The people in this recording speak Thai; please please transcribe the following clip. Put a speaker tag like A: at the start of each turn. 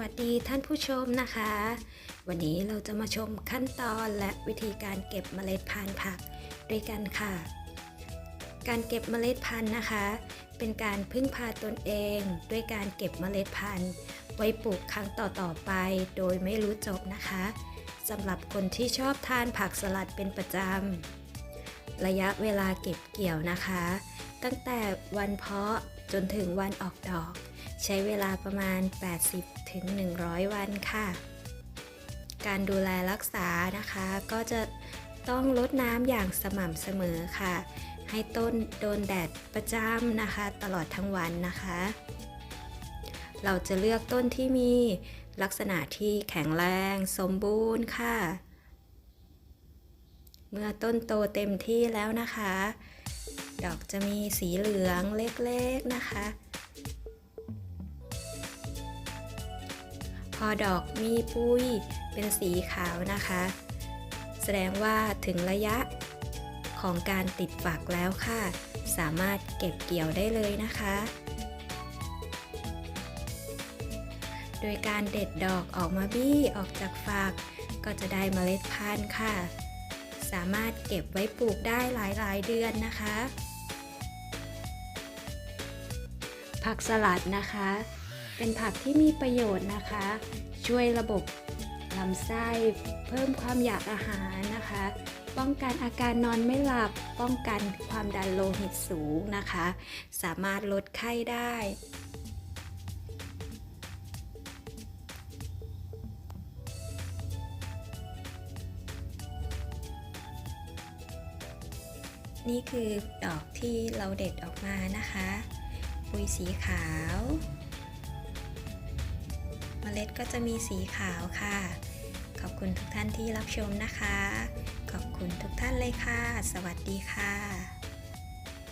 A: วัสดีท่านผู้ชมนะคะ วันนี้เราจะมาชมขั้นตอนและวิธีการเก็บเมล็ดพันธุ์ผักด้วยกันค่ะ การเก็บเมล็ดพันธุ์นะคะ เป็นการพึ่งพาตนเอง ด้วยการเก็บเมล็ดพันธุ์ ไว้ปลูกครั้งต่อๆไป โดยไม่รู้จบนะคะสำหรับคนที่ชอบทานผักสลัดเป็นประจำระยะเวลาเก็บเกี่ยวนะคะ ตั้งแต่วันเพาะ จนถึงวันออกดอก ใช้เวลาประมาณ 80ถึง100วันค่ะ การดูแลรักษานะคะก็จะต้องลดน้ำอย่างสม่ำเสมอค่ะ ให้ต้นโดนแดดประจำนะคะ ตลอดทั้งวันนะคะ เราจะเลือกต้นที่มีลักษณะที่แข็งแรงสมบูรณ์ค่ะ เมื่อต้นโตเต็มที่แล้วนะคะ ดอกจะมีสีเหลืองเล็กๆนะคะ พอดอกมีปุ้ยเป็นสีขาวนะคะ แสดงว่าถึงระยะของการติดฝักแล้วค่ะ สามารถเก็บเกี่ยวได้เลยนะคะ โดยการเด็ดดอกออกมาบี้ออกจากฝัก ก็จะได้เมล็ดพันธุ์ค่ะ สามารถเก็บไว้ปลูกได้หลายๆเดือนนะคะ ผักสลัดนะคะ เป็นผักที่มีประโยชน์นะคะ ช่วยระบบลำไส้เพิ่มความอยากอาหารนะคะ ป้องกันอาการนอนไม่หลับ ป้องกันความดันโลหิตสูงนะคะ สามารถลดไข้ได้ นี่คือดอกที่เราเด็ดออกมานะคะ คุยสีขาว เมล็ดก็จะมีสีขาวค่ะ ขอบคุณทุกท่านที่รับชมนะคะ ขอบคุณทุกท่านเลยค่ะ สวัสดีค่ะ